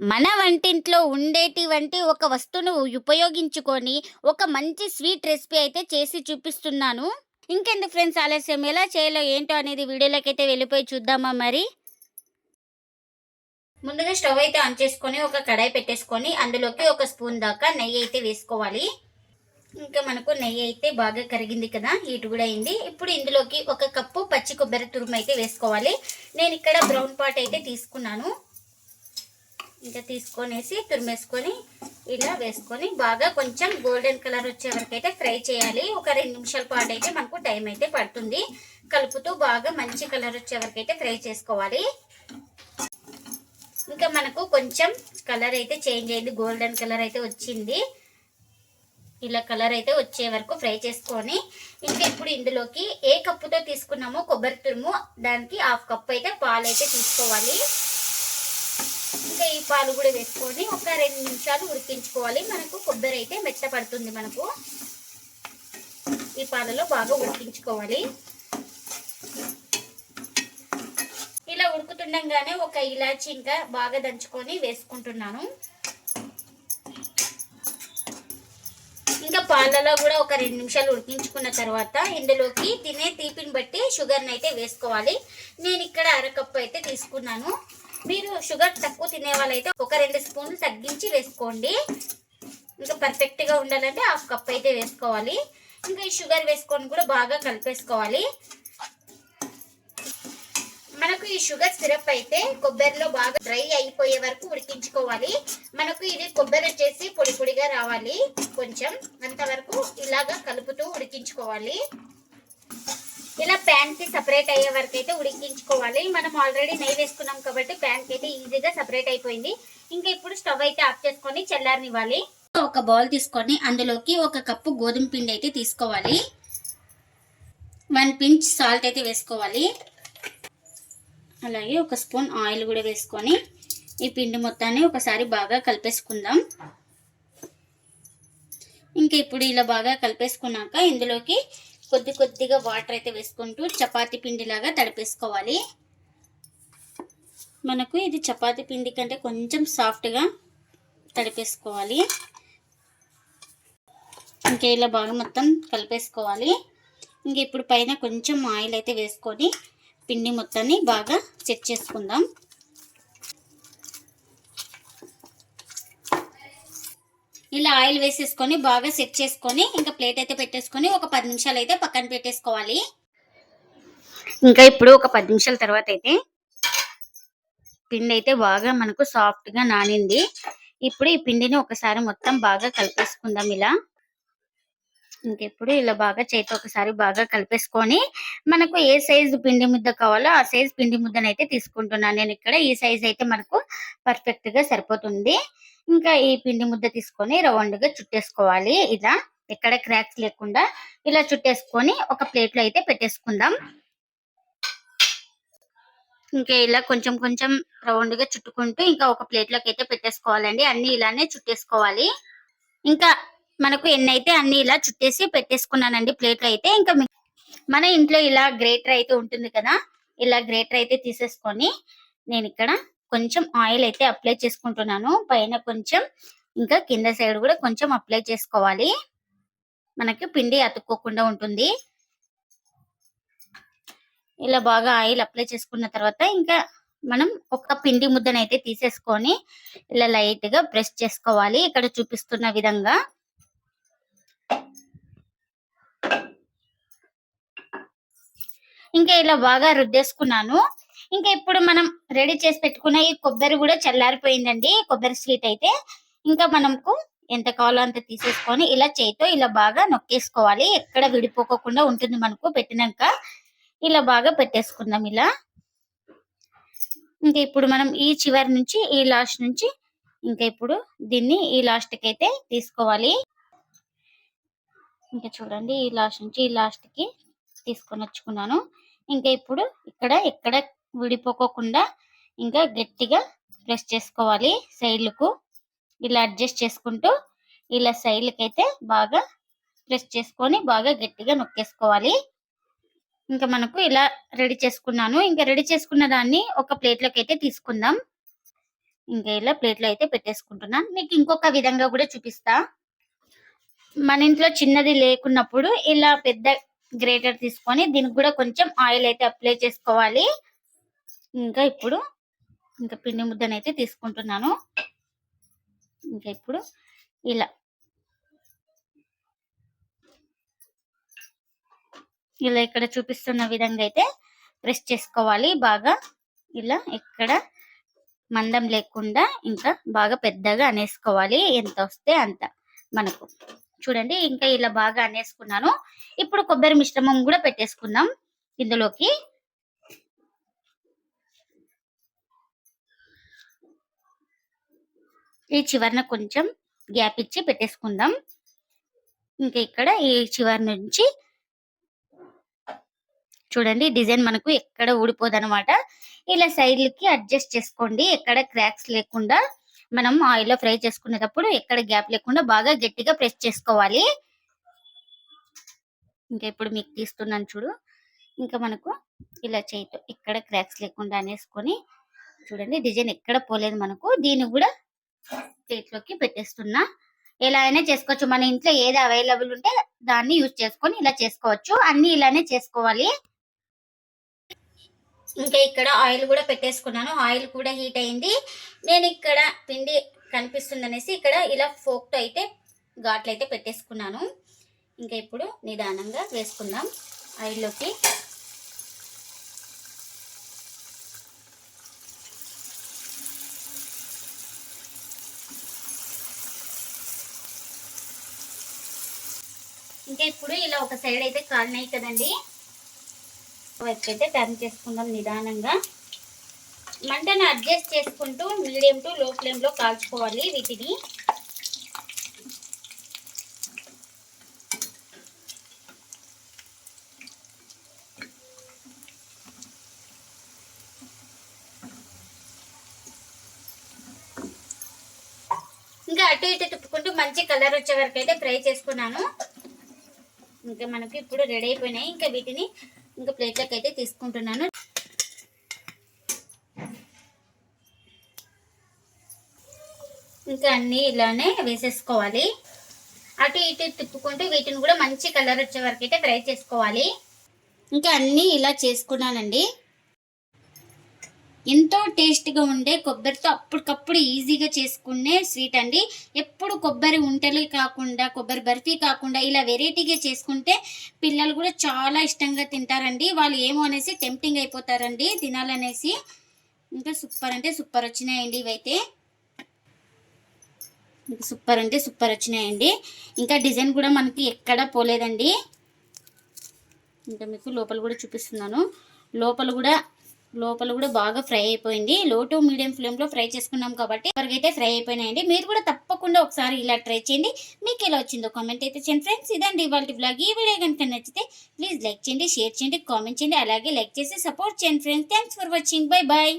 మన వంటింట్లో ఉండేటివంటి ఒక వస్తువును ఉపయోగించుకొని ఒక మంచి స్వీట్ రెసిపీ అయితే చేసి చూపిస్తున్నాను. ఇంకెందుకు ఫ్రెండ్స్ ఆలస్యం ఎలా చేయాలో ఏంటో అనేది వీడియోలోకైతే వెళ్ళిపోయి చూద్దామా మరి? ముందుగా స్టవ్ అయితే ఆన్ చేసుకొని ఒక కడాయి పెట్టేసుకొని అందులోకి ఒక స్పూన్ దాకా నెయ్యి అయితే వేసుకోవాలి. ఇంకా మనకు నెయ్యి అయితే బాగా కరిగింది కదా హీట్ కూడా అయింది. ఇప్పుడు ఇందులోకి ఒక కప్పు పచ్చి కొబ్బరి తురుము అయితే వేసుకోవాలి. నేను ఇక్కడ బ్రౌన్ పాట్ అయితే తీసుకున్నాను. ఇంకా తీసుకొనేసి తురిమేసుకొని ఇలా వేసుకొని బాగా కొంచెం గోల్డెన్ కలర్ వచ్చే వరకు అయితే ఫ్రై చేయాలి. ఒక రెండు నిమిషాల పాటు అయితే మనకు టైం అయితే పడుతుంది. కలుపుతూ బాగా మంచి కలర్ వచ్చే వరకు అయితే ఫ్రై చేసుకోవాలి. ఇంకా మనకు కొంచెం కలర్ అయితే చేంజ్ అయింది. గోల్డెన్ కలర్ అయితే వచ్చింది. ఇలా కలర్ అయితే వచ్చే వరకు ఫ్రై చేసుకొని ఇంకా ఇప్పుడు ఇందులోకి ఏ కప్పుతో తీసుకున్నామో కొబ్బరి తురుము దానికి హాఫ్ కప్ అయితే పాలు అయితే తీసుకోవాలి. ఇంకా ఈ పాలు కూడా వేసుకొని ఒక రెండు నిమిషాలు ఉడికించుకోవాలి. మనకు కొబ్బరి అయితే మెత్తపడుతుంది మనకు. ఈ పాలలో బాగా ఉడికించుకోవాలి. ఇలా ఉడుకుతుండగానే ఒక ఇలాచి ఇంకా బాగా దంచుకొని వేసుకుంటున్నాను. ఇంకా పాలలో కూడా ఒక రెండు నిమిషాలు ఉడికించుకున్న తర్వాత ఇందులోకి తినే తీపిని బట్టి షుగర్ని అయితే వేసుకోవాలి. నేను ఇక్కడ అరకప్పు అయితే తీసుకున్నాను. మీరు షుగర్ తక్కువ తినే వాళ్ళైతే ఒక రెండు స్పూన్లు తగ్గించి వేసుకోండి. ఇంకా పర్ఫెక్ట్గా ఉండాలంటే హాఫ్ కప్ అయితే వేసుకోవాలి. ఇంకా ఈ షుగర్ వేసుకొని కూడా బాగా కలిపేసుకోవాలి. మనకు ఈ షుగర్ సిరప్ అయితే కొబ్బరిలో బాగా డ్రై అయిపోయే వరకు ఉడికించుకోవాలి. మనకు ఇది కొబ్బరి వచ్చేసి పొడి పొడిగా రావాలి. కొంచెం అంతవరకు ఇలాగా కలుపుతూ ఉడికించుకోవాలి. ఇలా ప్యాన్కి సపరేట్ అయ్యే వరకు అయితే ఉడికించుకోవాలి. మనం ఆల్రెడీ నెయ్యి వేసుకున్నాం కాబట్టి ప్యాన్కి అయితే ఈజీగా సపరేట్ అయిపోయింది. ఇంకా ఇప్పుడు స్టవ్ అయితే ఆఫ్ చేసుకొని చల్లారనివ్వాలి. ఒక బౌల్ తీసుకొని అందులోకి ఒక కప్పు గోధుమ పిండి అయితే తీసుకోవాలి. వన్ పించ్ సాల్ట్ అయితే వేసుకోవాలి. అలాగే ఒక స్పూన్ ఆయిల్ కూడా వేసుకొని ఈ పిండి మొత్తాన్ని ఒకసారి బాగా కలిపేసుకుందాం. ఇంకా ఇప్పుడు ఇలా బాగా కలిపేసుకున్నాక ఇందులోకి కొద్ది కొద్దిగా వాటర్ అయితే వేసుకుంటూ చపాతీ పిండిలాగా తడిపేసుకోవాలి. మనకు ఇది చపాతీ పిండి కంటే కొంచెం సాఫ్ట్గా తడిపేసుకోవాలి. ఇంకా ఇలా బాగా మొత్తం కలిపేసుకోవాలి. ఇంక ఇప్పుడు పైన కొంచెం ఆయిల్ అయితే వేసుకొని పిండి మొత్తాన్ని బాగా సెట్ చేసుకుందాం. ఇలా ఆయిల్ వేసేసుకొని బాగా సెట్ చేసుకొని ఇంకా ప్లేట్ అయితే పెట్టేసుకొని ఒక పది నిమిషాలు అయితే పక్కన పెట్టేసుకోవాలి. ఇంకా ఇప్పుడు ఒక పది నిమిషాల తర్వాత అయితే పిండి అయితే బాగా మనకు సాఫ్ట్గా నానింది. ఇప్పుడు ఈ పిండిని ఒకసారి మొత్తం బాగా కలిపేసుకుందాం ఇలా. ఇంకెప్పుడు ఇలా బాగా చేతి ఒకసారి బాగా కలిపేసుకొని మనకు ఏ సైజు పిండి ముద్ద కావాలో ఆ సైజు పిండి ముద్దనైతే తీసుకుంటున్నాను. నేను ఇక్కడ ఈ సైజ్ అయితే మనకు పర్ఫెక్ట్గా సరిపోతుంది. ఇంకా ఈ పిండి ముద్ద తీసుకొని రౌండ్గా చుట్టేసుకోవాలి. ఇలా ఎక్కడ క్రాక్స్ లేకుండా ఇలా చుట్టేసుకొని ఒక ప్లేట్లో అయితే పెట్టేసుకుందాం. ఇంకా ఇలా కొంచెం కొంచెం రౌండ్గా చుట్టుకుంటూ ఇంకా ఒక ప్లేట్లోకి అయితే పెట్టేసుకోవాలండి. అన్ని ఇలానే చుట్టేసుకోవాలి. ఇంకా మనకు ఎన్ని అయితే అన్ని ఇలా చుట్టేసి పెట్టేసుకున్నానండి ప్లేట్లు అయితే ఇంకా మన ఇంట్లో ఇలా గ్రేటర్ అయితే ఉంటుంది కదా ఇలా గ్రేటర్ అయితే తీసేసుకొని నేను ఇక్కడ కొంచెం ఆయిల్ అయితే అప్లై చేసుకుంటున్నాను. పైన కొంచెం ఇంకా కింద సైడ్ కూడా కొంచెం అప్లై చేసుకోవాలి. మనకి పిండి అతుక్కోకుండా ఉంటుంది. ఇలా బాగా ఆయిల్ అప్లై చేసుకున్న తర్వాత ఇంకా మనం ఒక పిండి ముద్దనైతే తీసేసుకొని ఇలా లైట్గా ప్రెస్ చేసుకోవాలి. ఇక్కడ చూపిస్తున్న విధంగా ఇంకా ఇలా బాగా రుద్దేసుకున్నాను. ఇంకా ఇప్పుడు మనం రెడీ చేసి పెట్టుకున్న ఈ కొబ్బరి కూడా చల్లారిపోయిందండి. కొబ్బరి స్వీట్ అయితే ఇంకా మనకు ఎంత కావాలో అంత తీసేసుకొని ఇలా చేయితో ఇలా బాగా నొక్కేసుకోవాలి. ఎక్కడ విడిపోకోకుండా ఉంటుంది మనకు పెట్టినాక. ఇలా బాగా పెట్టేసుకుందాం ఇలా. ఇంకా ఇప్పుడు మనం ఈ చివరి నుంచి ఈ లాస్ట్ నుంచి ఇంకా ఇప్పుడు దీన్ని ఈ లాస్ట్కి అయితే తీసుకోవాలి. ఇంకా చూడండి ఈ లాస్ట్ నుంచి ఈ లాస్ట్కి తీసుకొని వచ్చుకున్నాను. ఇంకా ఇప్పుడు ఇక్కడ ఎక్కడ విడిపోకోకుండా ఇంకా గట్టిగా ప్రెస్ చేసుకోవాలి సైడ్లకు. ఇలా అడ్జస్ట్ చేసుకుంటూ ఇలా సైడ్లకి అయితే బాగా ప్రెస్ చేసుకొని బాగా గట్టిగా నొక్కేసుకోవాలి. ఇంకా మనకు ఇలా రెడీ చేసుకున్నాను. ఇంకా రెడీ చేసుకున్న దాన్ని ఒక ప్లేట్లోకి అయితే తీసుకుందాం. ఇంకా ఇలా ప్లేట్లో అయితే పెట్టేసుకుంటున్నాను. మీకు ఇంకొక విధంగా కూడా చూపిస్తా. మన ఇంట్లో చిన్నది లేకున్నప్పుడు ఇలా పెద్ద గ్రేటర్ తీసుకొని దీనికి కూడా కొంచెం ఆయిల్ అయితే అప్లై చేసుకోవాలి. ఇంకా ఇప్పుడు ఇంకా పిండి ముద్దనైతే తీసుకుంటున్నాను. ఇంకా ఇప్పుడు ఇలా. ఇలా ఇక్కడ చూపిస్తున్న విధంగా అయితే ప్రెస్ చేసుకోవాలి. బాగా ఇలా ఎక్కడ మందం లేకుండా ఇంకా బాగా పెద్దగా అనేసుకోవాలి. ఎంత వస్తే అంత మనకు. చూడండి ఇంకా ఇలా బాగా అనేసుకున్నాను. ఇప్పుడు కొబ్బరి మిశ్రమం కూడా పెట్టేసుకుందాం ఇందులోకి. ఈ చివరిన కొంచెం గ్యాప్ ఇచ్చి పెట్టేసుకుందాం. ఇంకా ఇక్కడ ఈ చివరి నుంచి చూడండి డిజైన్ మనకు ఎక్కడ ఊడిపోదు అనమాట ఇలా సైడ్లకి అడ్జస్ట్ చేసుకోండి ఎక్కడ క్రాక్స్ లేకుండా మనం ఆయిల్లో ఫ్రై చేసుకునేటప్పుడు ఎక్కడ గ్యాప్ లేకుండా బాగా గట్టిగా ప్రెస్ చేసుకోవాలి. ఇంకా ఇప్పుడు మీకు తీస్తున్నాను చూడు. ఇంకా మనకు ఇలా చేయటం ఎక్కడ క్రాక్స్ లేకుండా అనేసుకొని చూడండి డిజైన్ ఎక్కడ పోలేదు మనకు. దీన్ని కూడా చేతిలోకి పెట్టేస్తున్నా. ఎలా అయినా చేసుకోవచ్చు. మన ఇంట్లో ఏది అవైలబుల్ ఉంటే దాన్ని యూజ్ చేసుకొని ఇలా చేసుకోవచ్చు. అన్ని ఇలానే చేసుకోవాలి. ఇంకా ఇక్కడ ఆయిల్ కూడా పెట్టేసుకున్నాను. ఆయిల్ కూడా హీట్ అయింది. నేను ఇక్కడ పిండి కనిపిస్తుంది అనేసి ఇక్కడ ఇలా ఫోక్తో అయితే ఘాట్లు అయితే పెట్టేసుకున్నాను. ఇంకా ఇప్పుడు నిదానంగా వేసుకుందాం ఆయిల్లోకి. ఇంకా ఇప్పుడు ఇలా ఒక సైడ్ అయితే కాలినాయి కదండి. వైపు అయితే టర్న్ చేసుకుందాం నిదానంగా. మంటను అడ్జస్ట్ చేసుకుంటూ మీడియం టు లో ఫ్లేమ్లో కాల్చుకోవాలి వీటిని. ఇంకా అటు ఇటు తిప్పుకుంటూ మంచి కలర్ వచ్చే వరకు అయితే ఫ్రై చేసుకున్నాను. ఇంకా మనకి ఇప్పుడు రెడీ అయిపోయినాయి. ఇంకా వీటిని ఇంకా ప్లేట్లోకి అయితే తీసుకుంటున్నాను. ఇంకా అన్ని ఇలానే వేసేసుకోవాలి. అటు ఇటు తిప్పుకుంటూ వీటిని కూడా మంచి కలర్ వచ్చే వరకు అయితే ఫ్రై చేసుకోవాలి. ఇంకా అన్నీ ఇలా చేసుకున్నానండి. ఎంతో టేస్ట్గా ఉండే కొబ్బరితో అప్పటికప్పుడు ఈజీగా చేసుకునే స్వీట్ అండి. ఎప్పుడు కొబ్బరి ఉంటలు కాకుండా కొబ్బరి బర్ఫీ కాకుండా ఇలా వెరైటీగా చేసుకుంటే పిల్లలు కూడా చాలా ఇష్టంగా తింటారండి. వాళ్ళు ఏమో అనేసి టెంప్టింగ్ అయిపోతారండి తినాలనేసి. ఇంకా సూపర్ అంటే సూపర్ వచ్చినాయండి ఇవైతే. ఇంకా సూపర్ అంటే సూపర్ వచ్చినాయండి. ఇంకా డిజైన్ కూడా మనకి ఎక్కడ పోలేదండి. ఇంకా మీకు లోపల కూడా చూపిస్తున్నాను. లోపల కూడా లోపల కూడా బాగా ఫ్రై అయిపోయింది. లో టు మీడియం ఫ్లేమ్లో ఫ్రై చేసుకున్నాం కాబట్టి అయితే ఫ్రై అయిపోయినాయండి. మీరు కూడా తప్పకుండా ఒకసారి ఇలా ట్రై చేయండి. మీకు ఎలా వచ్చిందో కామెంట్ అయితే చేయండి. ఫ్రెండ్స్ ఇదండి ఇవాళ బ్లాగ్ ఈ వీడియో కనుక నచ్చితే ప్లీజ్ లైక్ చేయండి షేర్ చేయండి కామెంట్ చేయండి అలాగే లైక్ చేసి సపోర్ట్ చేయండి. Friends thanks for watching bye bye